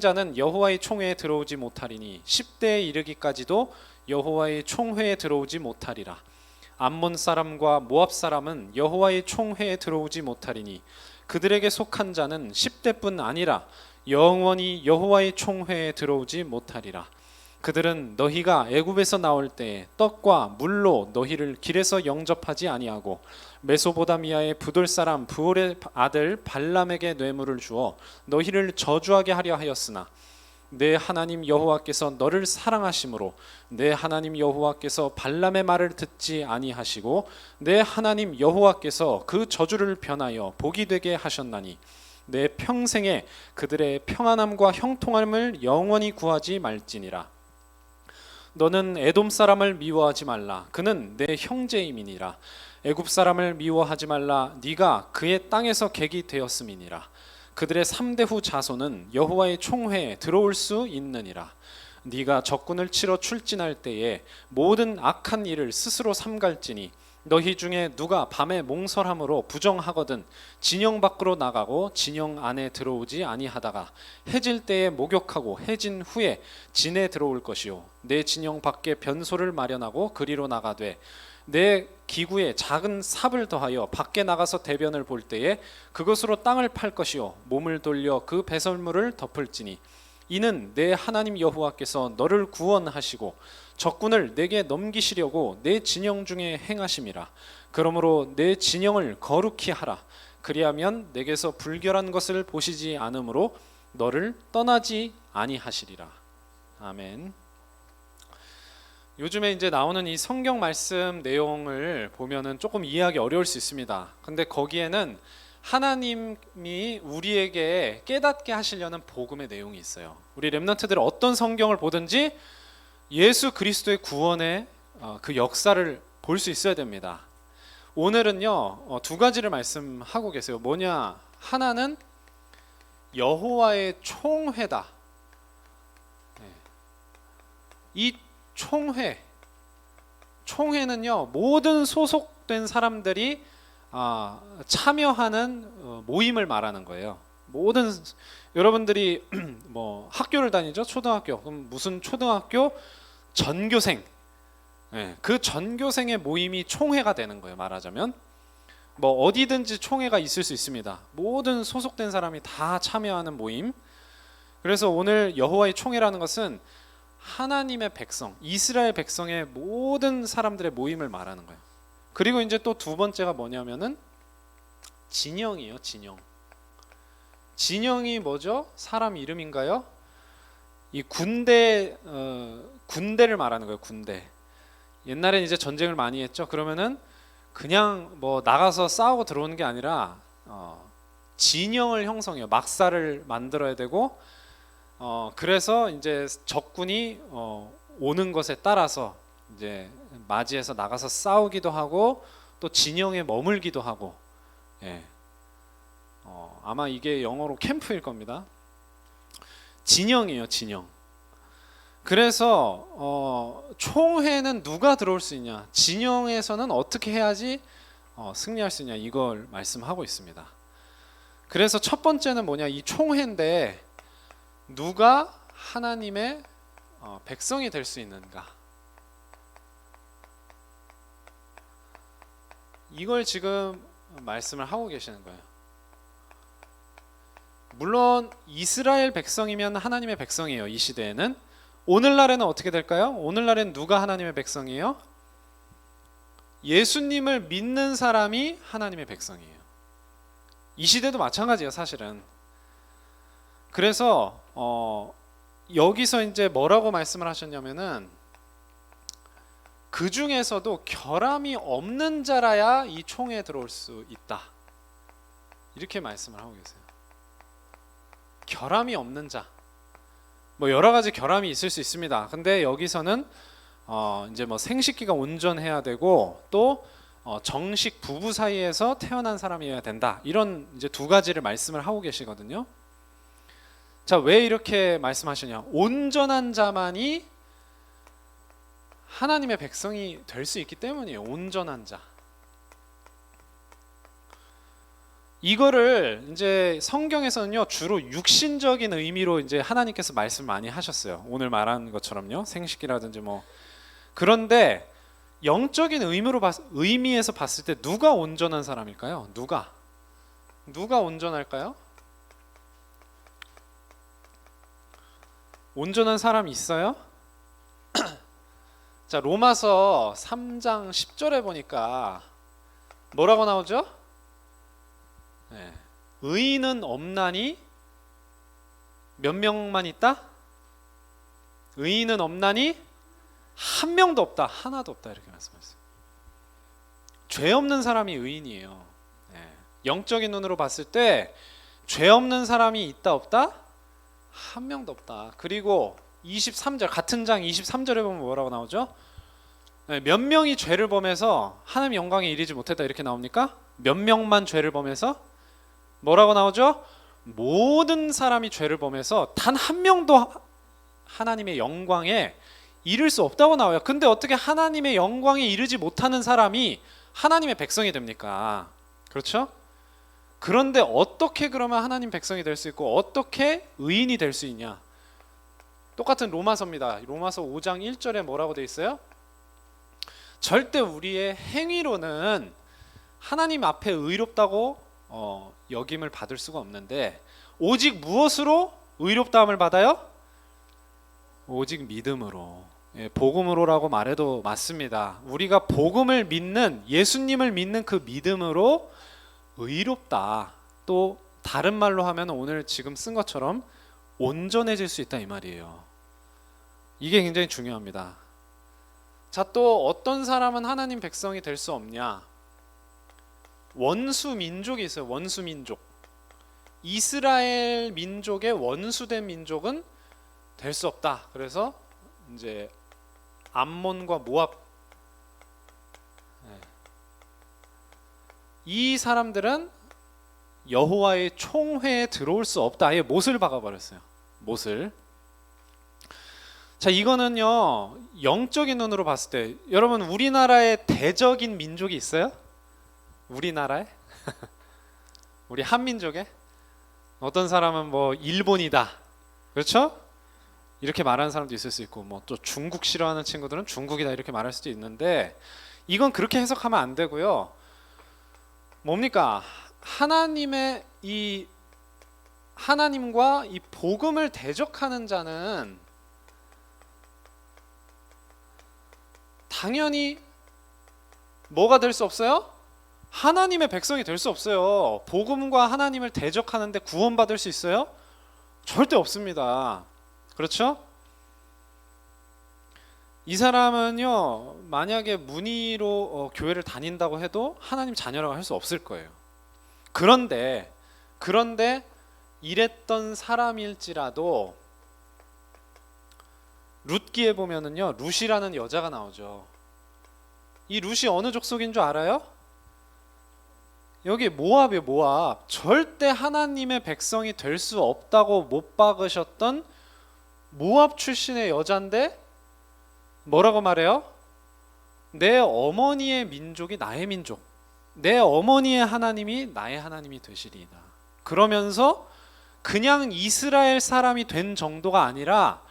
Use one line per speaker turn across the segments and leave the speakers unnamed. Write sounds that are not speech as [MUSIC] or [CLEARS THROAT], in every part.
자는 여호와의 총회에 들어오지 못하리니 10대에 이르기까지도 여호와의 총회에 들어오지 못하리라. 암몬 사람과 모압 사람은 여호와의 총회에 들어오지 못하리니 그들에게 속한 자는 10대뿐 아니라 영원히 여호와의 총회에 들어오지 못하리라. 그들은 너희가 애굽에서 나올 때 떡과 물로 너희를 길에서 영접하지 아니하고 메소보다미아의 부돌 사람 부올의 아들 발람에게 뇌물을 주어 너희를 저주하게 하려 하였으나 내 하나님 여호와께서 너를 사랑하심으로 내 하나님 여호와께서 발람의 말을 듣지 아니하시고 내 하나님 여호와께서 그 저주를 변하여 복이 되게 하셨나니 내 평생에 그들의 평안함과 형통함을 영원히 구하지 말지니라 너는 에돔 사람을 미워하지 말라. 그는 내 형제임이니라. 애굽 사람을 미워하지 말라. 네가 그의 땅에서 객이 되었음이니라. 그들의 3대 후 자손은 여호와의 총회에 들어올 수 있느니라. 네가 적군을 치러 출진할 때에 모든 악한 일을 스스로 삼갈지니 너희 중에 누가 밤에 몽설함으로 부정하거든 진영 밖으로 나가고 진영 안에 들어오지 아니하다가 해질 때에 목욕하고 해진 후에 진에 들어올 것이요. 내 진영 밖에 변소를 마련하고 그리로 나가되 내 기구에 작은 삽을 더하여 밖에 나가서 대변을 볼 때에 그것으로 땅을 팔 것이요. 몸을 돌려 그 배설물을 덮을지니 이는 내 하나님 여호와께서 너를 구원하시고 적군을 내게 넘기시려고 내 진영 중에 행하심이라 그러므로 내 진영을 거룩히 하라 그리하면 내게서 불결한 것을 보시지 않으므로 너를 떠나지 아니하시리라 아멘. 요즘에 이제 나오는 이 성경 말씀 내용을 보면은 조금 이해하기 어려울 수 있습니다. 근데 거기에는 하나님이 우리에게 깨닫게 하시려는 복음의 내용이 있어요. 우리 렘넌트들 어떤 성경을 보든지 예수 그리스도의 구원의 어, 그 역사를 볼 수 있어야 됩니다. 오늘은요 어, 두 가지를 말씀하고 계세요. 뭐냐 하나는 여호와의 총회다. 네. 이 총회 총회는요 모든 소속된 사람들이 아, 참여하는 어, 모임을 말하는 거예요. 모든 여러분들이 [CLEARS THROAT] 뭐 학교를 다니죠? 초등학교. 그럼 무슨 초등학교? 전교생. 예, 그 전교생의 모임이 총회가 되는 거예요 말하자면. 뭐 어디든지 총회가 있을 수 있습니다. 모든 소속된 사람이 다 참여하는 모임. 그래서 오늘 여호와의 총회라는 것은 하나님의 백성, 이스라엘 백성의 모든 사람들의 모임을 말하는 거예요. 그리고 이제 또 두 번째가 뭐냐면은 진영이에요, 진영. 진영이 뭐죠? 사람 이름인가요? 이 군대 어, 군대를 말하는 거예요, 군대. 옛날엔 이제 전쟁을 많이 했죠. 그러면은 그냥 뭐 나가서 싸우고 들어오는 게 아니라 어, 진영을 형성해요. 막사를 만들어야 되고 어 그래서 이제 적군이 어 오는 것에 따라서 이제 맞이해서 나가서 싸우기도 하고 또 진영에 머물기도 하고 예. 어 아마 이게 영어로 캠프일 겁니다. 진영이에요, 진영. 그래서 어 총회는 누가 들어올 수 있냐? 진영에서는 어떻게 해야지 어 승리할 수 있냐? 이걸 말씀하고 있습니다. 그래서 첫 번째는 뭐냐? 이 총회인데 누가 하나님의 어, 백성이 될 수 있는가? 이걸 지금 말씀을 하고 계시는 거예요. 물론 이스라엘 백성이면 하나님의 백성이에요. 이 시대에는 오늘날에는 어떻게 될까요? 오늘날엔 누가 하나님의 백성이에요? 예수님을 믿는 사람이 하나님의 백성이에요. 이 시대도 마찬가지예요, 사실은. 그래서 어, 여기서 이제 뭐라고 말씀을 하셨냐면은 그 중에서도 결함이 없는 자라야 이 총에 들어올 수 있다. 이렇게 말씀을 하고 계세요. 결함이 없는 자. 뭐 여러 가지 결함이 있을 수 있습니다. 근데 여기서는 어 이제 뭐 생식기가 온전해야 되고 또 어 정식 부부 사이에서 태어난 사람이어야 된다. 이런 이제 두 가지를 말씀을 하고 계시거든요. 자, 왜 이렇게 말씀하시냐? 온전한 자만이 하나님의 백성이 될 수 있기 때문이에요. 온전한 자. 이거를 이제 성경에서는요 주로 육신적인 의미로 이제 하나님께서 말씀 많이 하셨어요. 오늘 말한 것처럼요 생식기라든지 뭐 그런데 영적인 의미로 봤, 의미에서 봤을 때 누가 온전한 사람일까요? 누가 누가 온전할까요? 온전한 사람이 있어요? [CLEARS THROAT] 자 로마서 3장 10절에 보니까 뭐라고 나오죠? 네. 의인은 없나니 몇 명만 있다? 의인은 없나니 한 명도 없다. 하나도 없다. 이렇게 말씀하셨어요. 죄 없는 사람이 의인이에요. 네. 영적인 눈으로 봤을 때 죄 없는 사람이 있다 없다? 한 명도 없다. 그리고 23절 같은 장 23절에 보면 뭐라고 나오죠? 네, 몇 명이 죄를 범해서 하나님 영광에 이르지 못했다 이렇게 나옵니까? 몇 명만 죄를 범해서 뭐라고 나오죠? 모든 사람이 죄를 범해서 단 한 명도 하나님의 영광에 이를 수 없다고 나와요. 근데 어떻게 하나님의 영광에 이르지 못하는 사람이 하나님의 백성이 됩니까? 그렇죠? 그런데 어떻게 그러면 하나님 백성이 될 수 있고 어떻게 의인이 될 수 있냐? 똑같은 로마서입니다. 로마서 5장 1절에 뭐라고 돼 있어요? 절대 우리의 행위로는 하나님 앞에 의롭다고 어, 여김을 받을 수가 없는데 오직 무엇으로 의롭다함을 받아요? 오직 믿음으로 예, 복음으로라고 말해도 맞습니다. 우리가 복음을 믿는 예수님을 믿는 그 믿음으로 의롭다. 또 다른 말로 하면 오늘 지금 쓴 것처럼 온전해질 수 있다 이 말이에요. 이게 굉장히 중요합니다. 자, 또 어떤 사람은 하나님 백성이 될 수 없냐? 원수 민족이 있어요. 원수 민족. 이스라엘 민족의 원수된 민족은 될 수 없다. 그래서 이제 암몬과 모압 네. 이 사람들은 여호와의 총회에 들어올 수 없다. 아예 못을 박아 버렸어요. 못을. 자, 이거는요. 영적인 눈으로 봤을 때 여러분 우리나라에 대적인 민족이 있어요? 우리나라에? [LAUGHS] 우리 한민족에? 어떤 사람은 뭐 일본이다. 그렇죠? 이렇게 말하는 사람도 있을 수 있고 뭐 또 중국 싫어하는 친구들은 중국이다 이렇게 말할 수도 있는데 이건 그렇게 해석하면 안 되고요. 뭡니까? 하나님의 이 하나님과 이 복음을 대적하는 자는 당연히 뭐가 될 수 없어요? 하나님의 백성이 될 수 없어요. 복음과 하나님을 대적하는데 구원받을 수 있어요? 절대 없습니다. 그렇죠? 이 사람은요 만약에 문의로 어, 교회를 다닌다고 해도 하나님 자녀라고 할 수 없을 거예요. 그런데 그런데 이랬던 사람일지라도 룻기에 보면은요 룻이라는 여자가 나오죠. 이 룻이 어느 족속인 줄 알아요? 여기 모압이에요 모압. 절대 하나님의 백성이 될 수 없다고 못 박으셨던 모압 출신의 여잔데 뭐라고 말해요? 내 어머니의 민족이 나의 민족, 내 어머니의 하나님이 나의 하나님이 되시리이다. 그러면서 그냥 이스라엘 사람이 된 정도가 아니라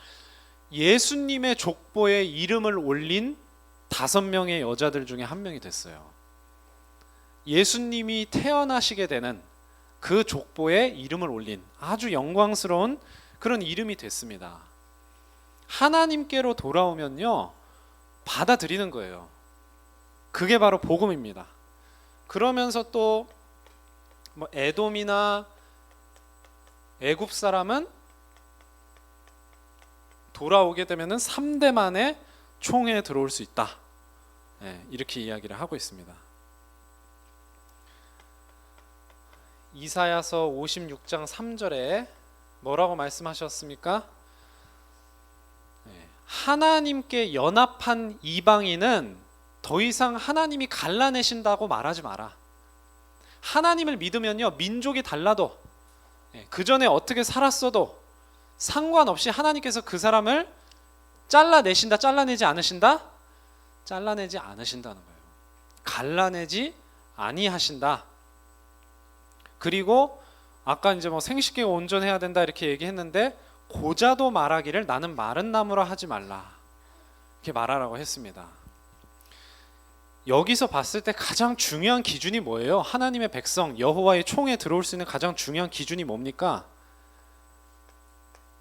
예수님의 족보에 이름을 올린 다섯 명의 여자들 중에 한 명이 됐어요. 예수님이 태어나시게 되는 그 족보에 이름을 올린 아주 영광스러운 그런 이름이 됐습니다. 하나님께로 돌아오면요 받아들이는 거예요. 그게 바로 복음입니다. 그러면서 또 뭐 에돔이나 애굽 사람은 돌아오게 되면은 3대 만에 총에 들어올 수 있다. 네, 이렇게 이야기를 하고 있습니다. 이사야서 56장 3절에 뭐라고 말씀하셨습니까? 하나님께 연합한 이방인은 더 이상 하나님이 갈라내신다고 말하지 마라. 하나님을 믿으면요 민족이 달라도 그 전에 어떻게 살았어도 상관없이 하나님께서 그 사람을 잘라내신다, 잘라내지 않으신다, 잘라내지 않으신다는 거예요. 갈라내지 아니하신다. 그리고 아까 이제 뭐 생식기가 온전해야 된다 이렇게 얘기했는데 고자도 말하기를 나는 마른 나무라 하지 말라 이렇게 말하라고 했습니다. 여기서 봤을 때 가장 중요한 기준이 뭐예요? 하나님의 백성 여호와의 총에 들어올 수 있는 가장 중요한 기준이 뭡니까?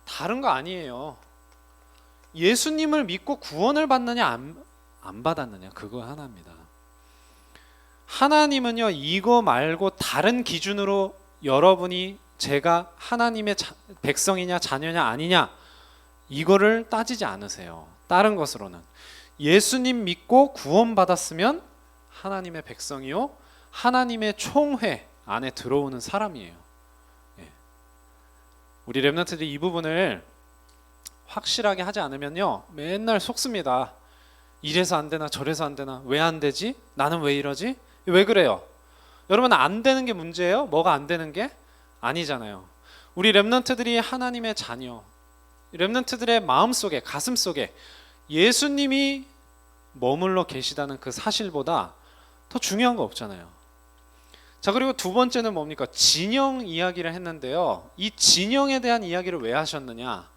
다른 거 아니에요. 예수님을 믿고 구원을 받느냐 안, 안 받았느냐 그거 하나입니다. 하나님은요 이거 말고 다른 기준으로 여러분이 제가 하나님의 자, 백성이냐 자녀냐 아니냐 이거를 따지지 않으세요. 다른 것으로는 예수님 믿고 구원받았으면 하나님의 백성이요 하나님의 총회 안에 들어오는 사람이에요. 예. 우리 렘넌트들이 이 부분을 확실하게 하지 않으면요 맨날 속습니다. 이래서 안 되나 저래서 안 되나 왜 안 되지? 나는 왜 이러지? 왜 그래요? 여러분 안 되는 게 문제예요? 뭐가 안 되는 게 아니잖아요. 우리 렘넌트들이 하나님의 자녀, 렘넌트들의 마음 속에 가슴 속에 예수님이 머물러 계시다는 그 사실보다 더 중요한 거 없잖아요. 자 그리고 두 번째는 뭡니까? 진영 이야기를 했는데요. 이 진영에 대한 이야기를 왜 하셨느냐?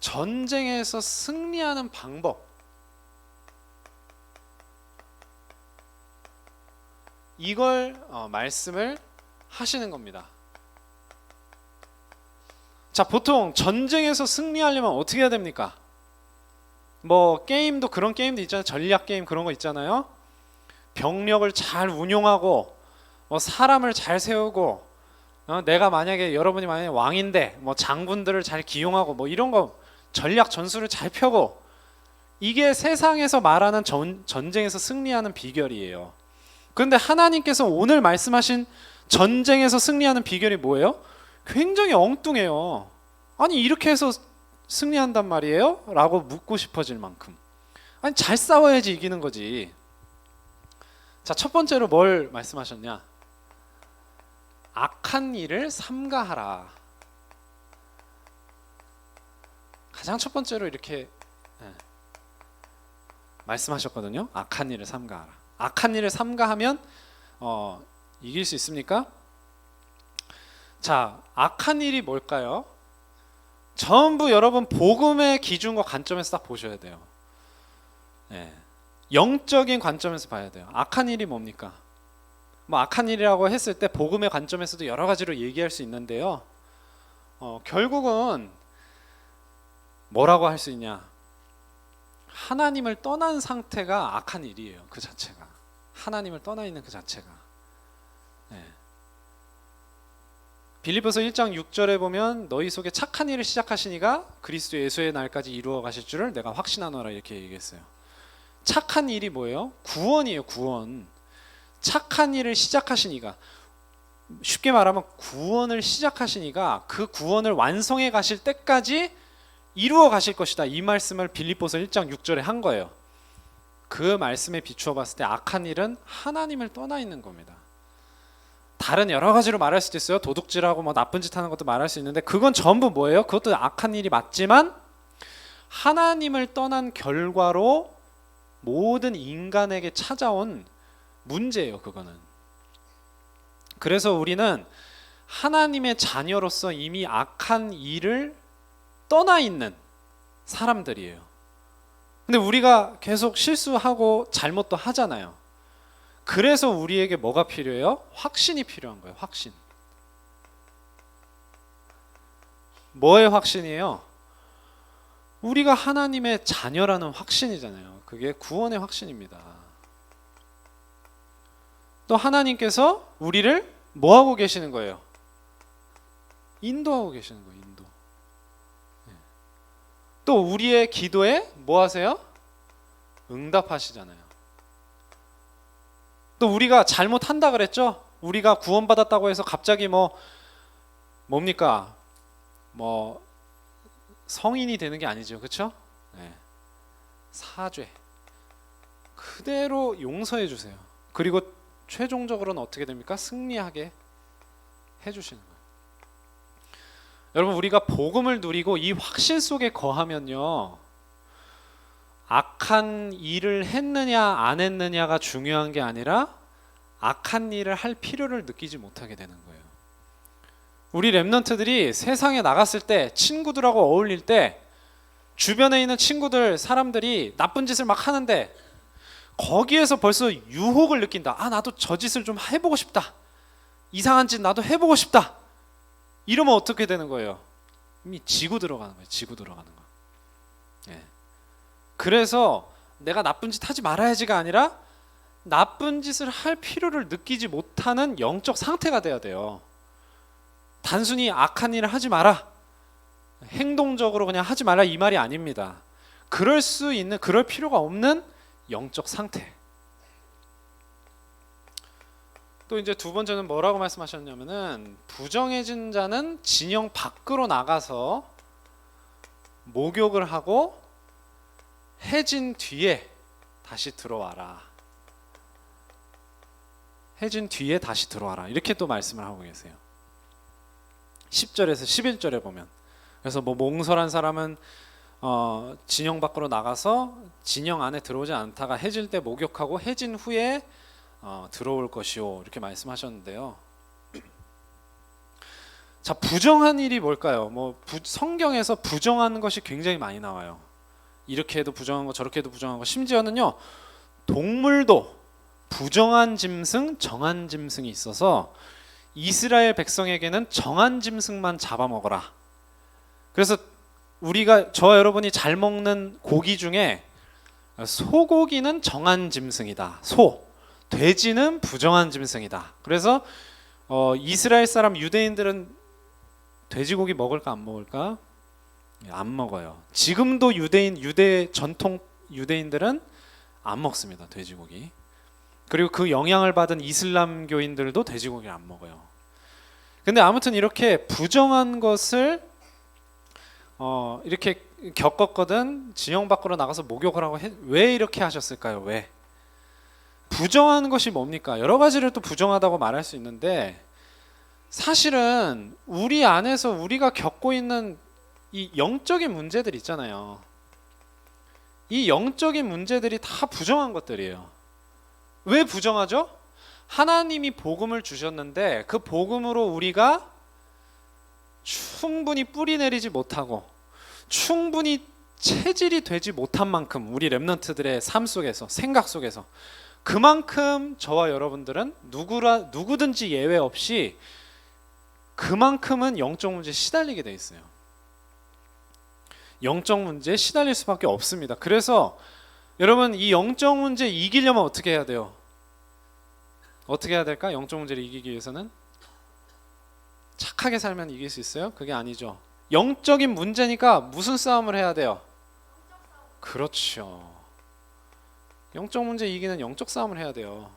전쟁에서 승리하는 방법. 이걸 어, 말씀을 하시는 겁니다. 자, 보통 전쟁에서 승리하려면 어떻게 해야 됩니까? 뭐 게임도 그런 게임도 있잖아요. 전략 게임 그런 거 있잖아요. 병력을 잘 운용하고 뭐 사람을 잘 세우고 어, 내가 만약에 여러분이 만약에 왕인데 뭐 장군들을 잘 기용하고 뭐 이런 거 전략 전술을 잘 펴고 이게 세상에서 말하는 전, 전쟁에서 승리하는 비결이에요. 그런데 하나님께서 오늘 말씀하신 전쟁에서 승리하는 비결이 뭐예요? 굉장히 엉뚱해요. 아니 이렇게 해서 승리한단 말이에요? 라고 묻고 싶어질 만큼. 아니 잘 싸워야지 이기는 거지. 자, 첫 번째로 뭘 말씀하셨냐? 악한 일을 삼가하라. 가장 첫 번째로 이렇게 예, 말씀하셨거든요. 악한 일을 삼가하라. 악한 일을 삼가하면 어, 이길 수 있습니까? 자, 악한 일이 뭘까요? 전부 여러분 복음의 기준과 관점에서 딱 보셔야 돼요. 예. 영적인 관점에서 봐야 돼요. 악한 일이 뭡니까? 뭐 악한 일이라고 했을 때 복음의 관점에서도 여러 가지로 얘기할 수 있는데요. 어, 결국은 뭐라고 할 수 있냐? 하나님을 떠난 상태가 악한 일이에요. 그 자체가 하나님을 떠나 있는 그 자체가. 네. 빌립보서 1장 6절에 보면 너희 속에 착한 일을 시작하시니가 그리스도 예수의 날까지 이루어 가실 줄을 내가 확신하노라 이렇게 얘기했어요. 착한 일이 뭐예요? 구원이에요. 구원. 착한 일을 시작하시니가 쉽게 말하면 구원을 시작하시니가 그 구원을 완성해 가실 때까지 이루어 가실 것이다. 이 말씀을 빌립보서 1장 6절에 한 거예요. 그 말씀에 비추어 봤을 때 악한 일은 하나님을 떠나 있는 겁니다. 다른 여러 가지로 말할 수도 있어요. 도둑질하고 뭐 나쁜 짓 하는 것도 말할 수 있는데 그건 전부 뭐예요? 그것도 악한 일이 맞지만 하나님을 떠난 결과로 모든 인간에게 찾아온 문제예요, 그거는. 그래서 우리는 하나님의 자녀로서 이미 악한 일을 떠나 있는 사람들이에요. 근데 우리가 계속 실수하고 잘못도 하잖아요. 그래서 우리에게 뭐가 필요해요? 확신이 필요한 거예요. 확신. 뭐의 확신이에요? 우리가 하나님의 자녀라는 확신이잖아요. 그게 구원의 확신입니다. 또 하나님께서 우리를 뭐 하고 계시는 거예요? 인도하고 계시는 거예요. 또 우리의 기도에 뭐 하세요? 응답하시잖아요. 또 우리가 잘못한다 그랬죠? 우리가 구원받았다고 해서 갑자기 뭐 뭡니까? 뭐 성인이 되는 게 아니죠. 그렇죠? 네. 사죄. 그대로 용서해 주세요. 그리고 최종적으로는 어떻게 됩니까? 승리하게 해 주시는 거예요. 여러분 우리가 복음을 누리고 이 확신 속에 거하면요. 악한 일을 했느냐 안 했느냐가 중요한 게 아니라 악한 일을 할 필요를 느끼지 못하게 되는 거예요. 우리 랩런트들이 세상에 나갔을 때 친구들하고 어울릴 때 주변에 있는 친구들 사람들이 나쁜 짓을 막 하는데 거기에서 벌써 유혹을 느낀다. 아 나도 저 짓을 좀 해보고 싶다. 이상한 짓 나도 해보고 싶다. 이러면 어떻게 되는 거예요? 이미 지고 들어가는 거예요. 지고 들어가는 거. 예. 그래서 내가 나쁜 짓 하지 말아야지가 아니라 나쁜 짓을 할 필요를 느끼지 못하는 영적 상태가 돼야 돼요. 단순히 악한 일을 하지 마라. 행동적으로 그냥 하지 말라 이 말이 아닙니다. 그럴 수 있는 그럴 필요가 없는 영적 상태. 또 이제 두 번째는 뭐라고 말씀하셨냐면은 부정해진 자는 진영 밖으로 나가서 목욕을 하고 해진 뒤에 다시 들어와라. 해진 뒤에 다시 들어와라. 이렇게 또 말씀을 하고 계세요. 10절에서 11절에 보면 그래서 뭐 몽설한 사람은 어, 진영 밖으로 나가서 진영 안에 들어오지 않다가 해질 때 목욕하고 해진 후에 어, 들어올 것이요 이렇게 말씀하셨는데요. [CLEARS THROAT] 자 부정한 일이 뭘까요? 뭐 부, 성경에서 부정한 것이 굉장히 많이 나와요. 이렇게 해도 부정한 거 저렇게 해도 부정한 거 심지어는요 동물도 부정한 짐승, 정한 짐승이 있어서 이스라엘 백성에게는 정한 짐승만 잡아먹어라. 그래서 우리가 저 여러분이 잘 먹는 고기 중에 소고기는 정한 짐승이다. 소, 돼지는 부정한 짐승이다. 그래서 어, 이스라엘 사람 유대인들은 돼지고기 먹을까 안 먹을까? 예, 안 먹어요. 지금도 유대인 유대 전통 유대인들은 안 먹습니다. 돼지고기. 그리고 그 영향을 받은 이슬람교인들도 돼지고기를 안 먹어요. 근데 아무튼 이렇게 부정한 것을 어, 이렇게 겪었거든 진영 밖으로 나가서 목욕을 하고 해, 왜 이렇게 하셨을까요? 왜? 부정한 것이 뭡니까? 여러 가지를 또 부정하다고 말할 수 있는데 사실은 우리 안에서 우리가 겪고 있는 이 영적인 문제들 있잖아요. 이 영적인 문제들이 다 부정한 것들이에요. 왜 부정하죠? 하나님이 복음을 주셨는데 그 복음으로 우리가 충분히 뿌리 내리지 못하고 충분히 체질이 되지 못한 만큼 우리 렘넌트들의 삶 속에서 생각 속에서 그만큼 저와 여러분들은 누구라 누구든지 예외 없이 그만큼은 영적 문제에 시달리게 돼 있어요. 영적 문제에 시달릴 수밖에 없습니다. 그래서 여러분 이 영적 문제 이기려면 어떻게 해야 돼요? 어떻게 해야 될까? 영적 문제를 이기기 위해서는 착하게 살면 이길 수 있어요? 그게 아니죠. 영적인 문제니까 무슨 싸움을 해야 돼요? 그렇죠. 영적 문제 이기는 영적 싸움을 해야 돼요.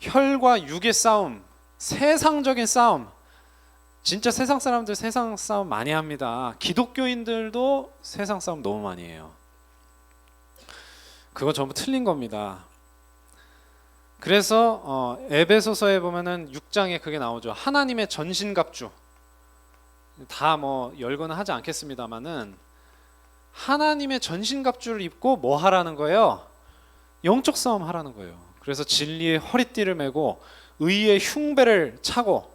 혈과 육의 싸움, 세상적인 싸움. 진짜 세상 사람들 세상 싸움 많이 합니다. 기독교인들도 세상 싸움 너무 많이 해요. 그거 전부 틀린 겁니다. 그래서 어, 에베소서에 보면은 6장에 그게 나오죠. 하나님의 전신갑주. 다 뭐 열거는 하지 않겠습니다만은 하나님의 전신갑주를 입고 뭐 하라는 거예요? 영적 싸움 하라는 거예요. 그래서 진리의 허리띠를 메고 의의 흉배를 차고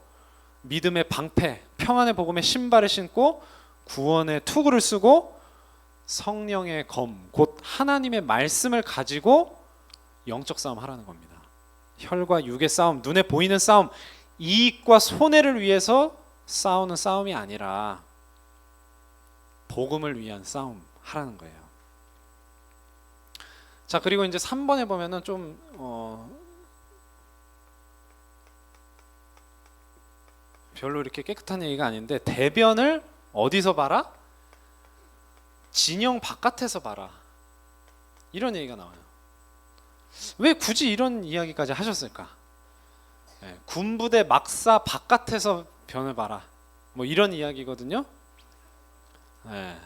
믿음의 방패, 평안의 복음의 신발을 신고 구원의 투구를 쓰고 성령의 검, 곧 하나님의 말씀을 가지고 영적 싸움 하라는 겁니다. 혈과 육의 싸움, 눈에 보이는 싸움, 이익과 손해를 위해서 싸우는 싸움이 아니라 복음을 위한 싸움 하라는 거예요. 자 그리고 이제 3번에 보면은 좀 어, 별로 이렇게 깨끗한 얘기가 아닌데 대변을 어디서 봐라? 진영 바깥에서 봐라. 이런 얘기가 나와요. 왜 굳이 이런 이야기까지 하셨을까? 예, 군부대 막사 바깥에서 변을 봐라. 뭐 이런 이야기거든요. 예.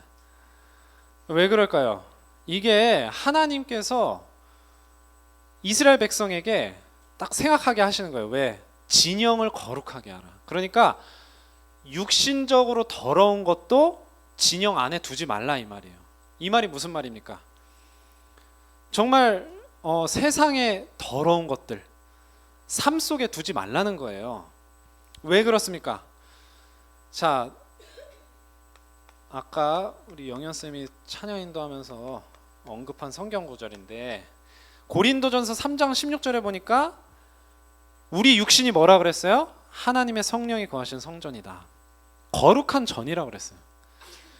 왜 그럴까요? 이게 하나님께서 이스라엘 백성에게 딱 생각하게 하시는 거예요. 왜? 진영을 거룩하게 하라. 그러니까 육신적으로 더러운 것도 진영 안에 두지 말라 이 말이에요. 이 말이 무슨 말입니까? 정말 어, 세상의 더러운 것들 삶 속에 두지 말라는 거예요. 왜 그렇습니까? 자, 아까 우리 영현 쌤이 찬양 인도하면서 언급한 성경 구절인데 고린도전서 3장 16절에 보니까 우리 육신이 뭐라 그랬어요? 하나님의 성령이 거하신 성전이다. 거룩한 전이라고 그랬어요.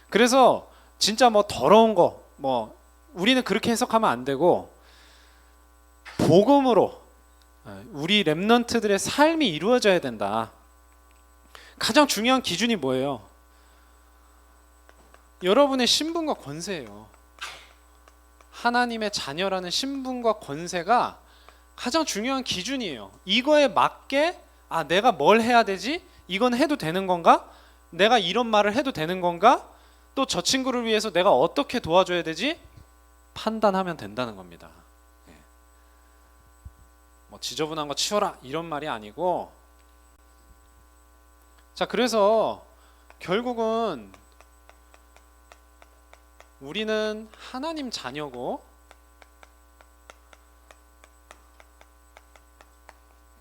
그래서 진짜 뭐 더러운 거 뭐 우리는 그렇게 해석하면 안 되고 복음으로 어, 우리 렘넌트들의 삶이 이루어져야 된다. 가장 중요한 기준이 뭐예요? 여러분의 신분과 권세예요. 하나님의 자녀라는 신분과 권세가 가장 중요한 기준이에요. 이거에 맞게 아 내가 뭘 해야 되지? 이건 해도 되는 건가? 내가 이런 말을 해도 되는 건가? 또 저 친구를 위해서 내가 어떻게 도와줘야 되지? 판단하면 된다는 겁니다. 예. 뭐 지저분한 거 치워라 이런 말이 아니고 자 그래서 결국은 우리는 하나님 자녀고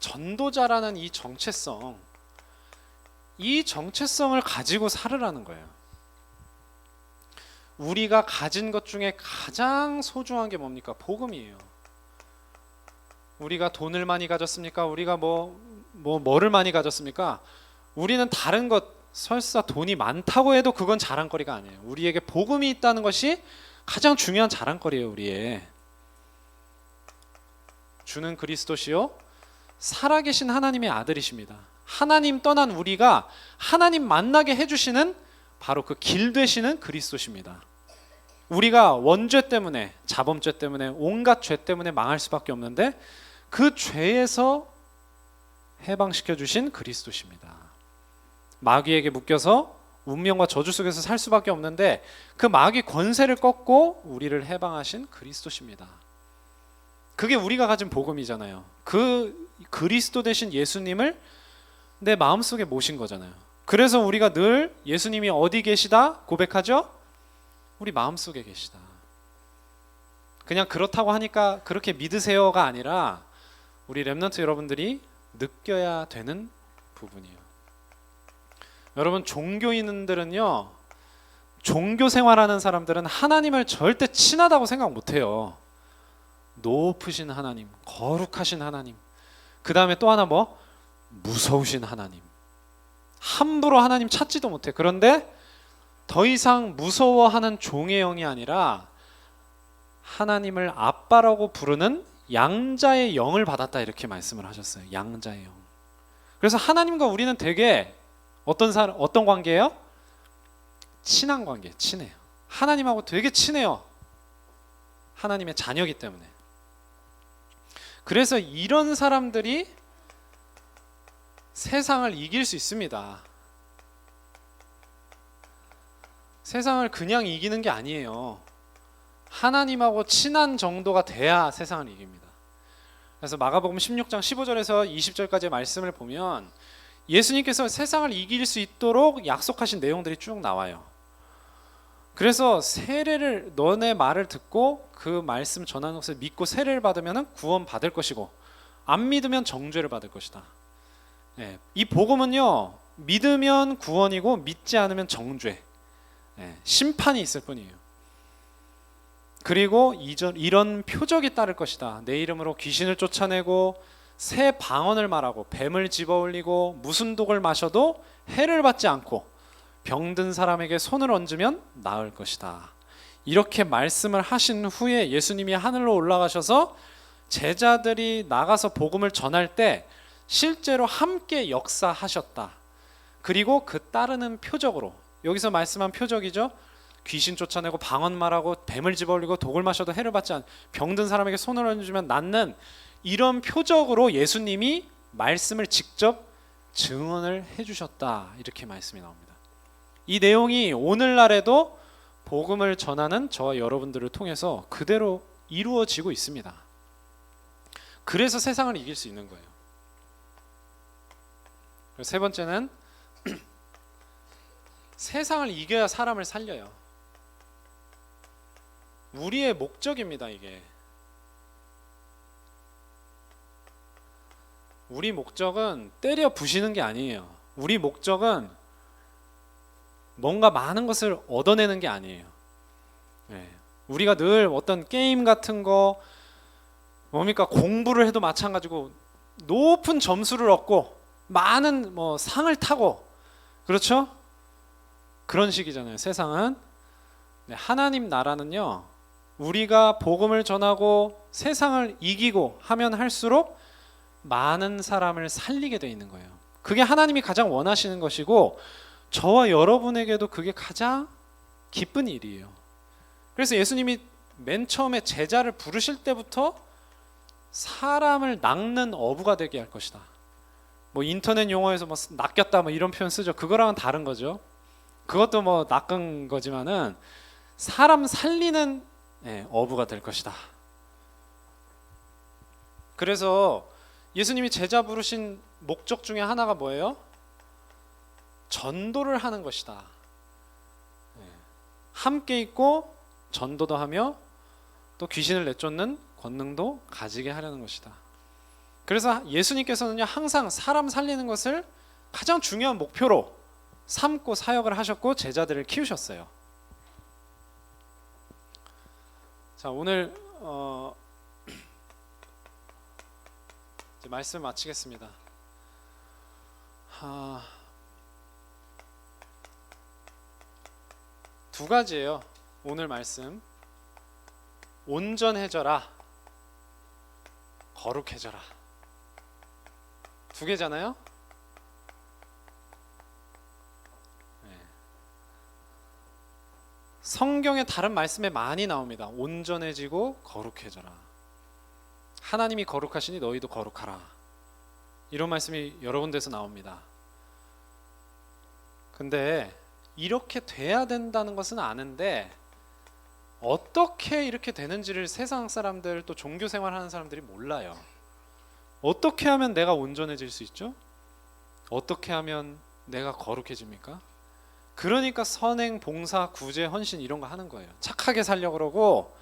전도자라는 이 정체성 이 정체성을 가지고 살으라는 거예요. 우리가 가진 것 중에 가장 소중한 게 뭡니까? 복음이에요. 우리가 돈을 많이 가졌습니까? 우리가 뭐, 뭐 뭐를 많이 가졌습니까? 우리는 다른 것 설사 돈이 많다고 해도 그건 자랑거리가 아니에요. 우리에게 복음이 있다는 것이 가장 중요한 자랑거리예요, 우리의. 주는 그리스도시요 살아계신 하나님의 아들이십니다. 하나님 떠난 우리가 하나님 만나게 해주시는 바로 그 길 되시는 그리스도십니다. 우리가 원죄 때문에 자범죄 때문에 온갖 죄 때문에 망할 수밖에 없는데 그 죄에서 해방시켜 주신 그리스도십니다. 마귀에게 묶여서 운명과 저주 속에서 살 수밖에 없는데 그 마귀 권세를 꺾고 우리를 해방하신 그리스도십니다. 그게 우리가 가진 복음이잖아요. 그 그리스도 대신 예수님을 내 마음속에 모신 거잖아요. 그래서 우리가 늘 예수님이 어디 계시다 고백하죠? 우리 마음속에 계시다. 그냥 그렇다고 하니까 그렇게 믿으세요가 아니라 우리 렘넌트 여러분들이 느껴야 되는 부분이에요. 여러분 종교인들은요. 종교 생활하는 사람들은 하나님을 절대 친하다고 생각 못 해요. 높으신 하나님, 거룩하신 하나님. 그 다음에 또 하나 뭐 무서우신 하나님. 함부로 하나님 찾지도 못해. 그런데 더 이상 무서워하는 종의 영이 아니라 하나님을 아빠라고 부르는 양자의 영을 받았다 이렇게 말씀을 하셨어요. 양자의 영. 그래서 하나님과 우리는 되게 어떤 사람 어떤 관계예요? 친한 관계, 친해요. 하나님하고 되게 친해요. 하나님의 자녀기 때문에. 그래서 이런 사람들이 세상을 이길 수 있습니다. 세상을 그냥 이기는 게 아니에요. 하나님하고 친한 정도가 돼야 세상을 이깁니다. 그래서 마가복음 16장 15절에서 20절까지의 말씀을 보면 예수님께서 세상을 이길 수 있도록 약속하신 내용들이 쭉 나와요. 그래서 세례를 너네 말을 듣고 그 말씀 전하는 것을 믿고 세례를 받으면 구원 받을 것이고 안 믿으면 정죄를 받을 것이다. 예, 이 복음은요 믿으면 구원이고 믿지 않으면 정죄, 예, 심판이 있을 뿐이에요. 그리고 이전, 이런 표적이 따를 것이다. 내 이름으로 귀신을 쫓아내고 새 방언을 말하고 뱀을 집어올리고 무슨 독을 마셔도 해를 받지 않고 병든 사람에게 손을 얹으면 나을 것이다. 이렇게 말씀을 하신 후에 예수님이 하늘로 올라가셔서 제자들이 나가서 복음을 전할 때 실제로 함께 역사하셨다. 그리고 그 따르는 표적으로 여기서 말씀한 표적이죠. 귀신 쫓아내고 방언 말하고 뱀을 집어올리고 독을 마셔도 해를 받지 않 병든 사람에게 손을 얹으면 낫는 이런 표적으로 예수님이 말씀을 직접 증언을 해주셨다 이렇게 말씀이 나옵니다. 이 내용이 오늘날에도 복음을 전하는 저와 여러분들을 통해서 그대로 이루어지고 있습니다. 그래서 세상을 이길 수 있는 거예요. 세 번째는 [CLEARS THROAT] 세상을 이겨야 사람을 살려요. 우리의 목적입니다, 이게. 우리 목적은 때려 부시는 게 아니에요. 우리 목적은 뭔가 많은 것을 얻어내는 게 아니에요. 예. 우리가 늘 어떤 게임 같은 거 뭡니까 공부를 해도 마찬가지고 높은 점수를 얻고 많은 뭐 상을 타고 그렇죠? 그런 식이잖아요. 세상은 네, 하나님 나라는요. 우리가 복음을 전하고 세상을 이기고 하면 할수록 많은 사람을 살리게 돼 있는 거예요. 그게 하나님이 가장 원하시는 것이고 저와 여러분에게도 그게 가장 기쁜 일이에요. 그래서 예수님이 맨 처음에 제자를 부르실 때부터 사람을 낚는 어부가 되게 할 것이다. 뭐 인터넷 용어에서 뭐 낚였다 뭐 이런 표현 쓰죠. 그거랑은 다른 거죠. 그것도 뭐 낚은 거지만은 사람 살리는 예, 어부가 될 것이다. 그래서 예수님이 제자 부르신 목적 중에 하나가 뭐예요? 전도를 하는 것이다. 예, 함께 있고 전도도 하며 또 귀신을 내쫓는 권능도 가지게 하려는 것이다. 그래서 예수님께서는요 항상 사람 살리는 것을 가장 중요한 목표로 삼고 사역을 하셨고 제자들을 키우셨어요. 자 오늘 어, 이제 말씀 마치겠습니다. 아, 두 가지예요. 오늘 말씀 온전해져라, 거룩해져라. 두 개잖아요. 네. 성경의 다른 말씀에 많이 나옵니다. 온전해지고 거룩해져라. 하나님이 거룩하시니 너희도 거룩하라. 이런 말씀이 여러 군데서 나옵니다. 근데 이렇게 돼야 된다는 것은 아는데 어떻게 이렇게 되는지를 세상 사람들 또 종교 생활하는 사람들이 몰라요. 어떻게 하면 내가 온전해질 수 있죠? 어떻게 하면 내가 거룩해집니까? 그러니까 선행, 봉사, 구제, 헌신 이런 거 하는 거예요. 착하게 살려 그러고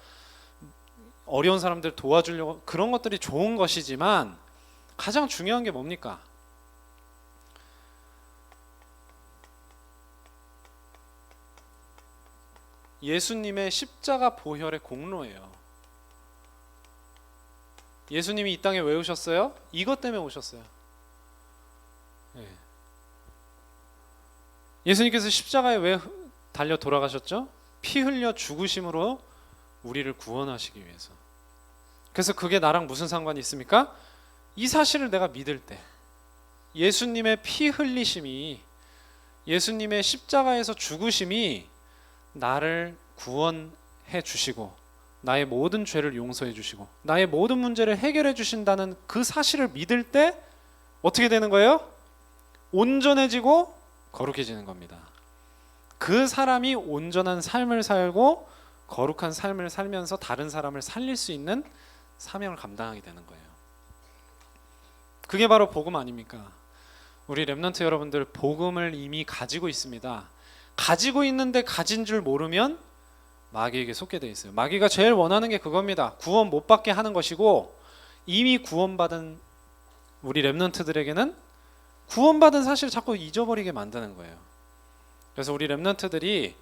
어려운 사람들 도와주려고 그런 것들이 좋은 것이지만 가장 중요한 게 뭡니까? 예수님의 십자가 보혈의 공로예요. 예수님이 이 땅에 왜 오셨어요? 이것 때문에 오셨어요. 예. 예수님께서 십자가에 왜 달려 돌아가셨죠? 피 흘려 죽으심으로 우리를 구원하시기 위해서. 그래서 그게 나랑 무슨 상관이 있습니까? 이 사실을 내가 믿을 때 예수님의 피 흘리심이 예수님의 십자가에서 죽으심이 나를 구원해 주시고 나의 모든 죄를 용서해 주시고 나의 모든 문제를 해결해 주신다는 그 사실을 믿을 때 어떻게 되는 거예요? 온전해지고 거룩해지는 겁니다. 그 사람이 온전한 삶을 살고 거룩한 삶을 살면서 다른 사람을 살릴 수 있는 사명을 감당하게 되는 거예요. 그게 바로 복음 아닙니까? 우리 렘넌트 여러분들 복음을 이미 가지고 있습니다. 가지고 있는데 가진 줄 모르면 마귀에게 속게 돼 있어요. 마귀가 제일 원하는 게 그겁니다. 구원 못 받게 하는 것이고 이미 구원받은 우리 렘넌트들에게는 구원받은 사실 자꾸 잊어버리게 만드는 거예요. 그래서 우리 렘넌트들이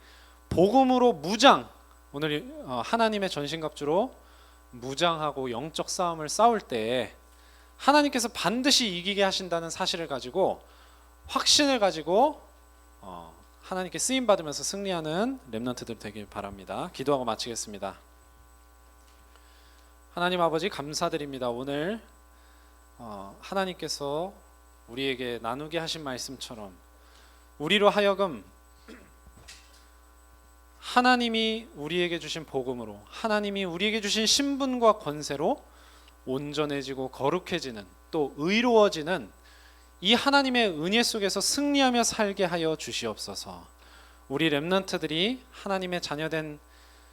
복음으로 무장 오늘 어, 하나님의 전신갑주로 무장하고 영적 싸움을 싸울 때 하나님께서 반드시 이기게 하신다는 사실을 가지고 확신을 가지고 어, 하나님께 쓰임 받으면서 승리하는 렘넌트들 되길 바랍니다. 기도하고 마치겠습니다. 하나님 아버지 감사드립니다. 오늘 어, 하나님께서 우리에게 나누게 하신 말씀처럼 우리로 하여금 하나님이 우리에게 주신 복음으로 하나님이 우리에게 주신 신분과 권세로 온전해지고 거룩해지는 또 의로워지는 이 하나님의 은혜 속에서 승리하며 살게 하여 주시옵소서. 우리 렘넌트들이 하나님의 자녀된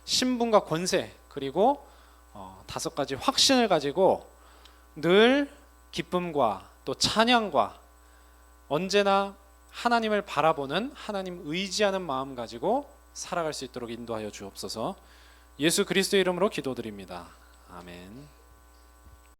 신분과 권세 그리고 어, 다섯 가지 확신을 가지고 늘 기쁨과 또 찬양과 언제나 하나님을 바라보는 하나님 의지하는 마음 가지고 살아갈 수 있도록 인도하여 주옵소서. 예수 그리스도의 이름으로 기도드립니다. 아멘.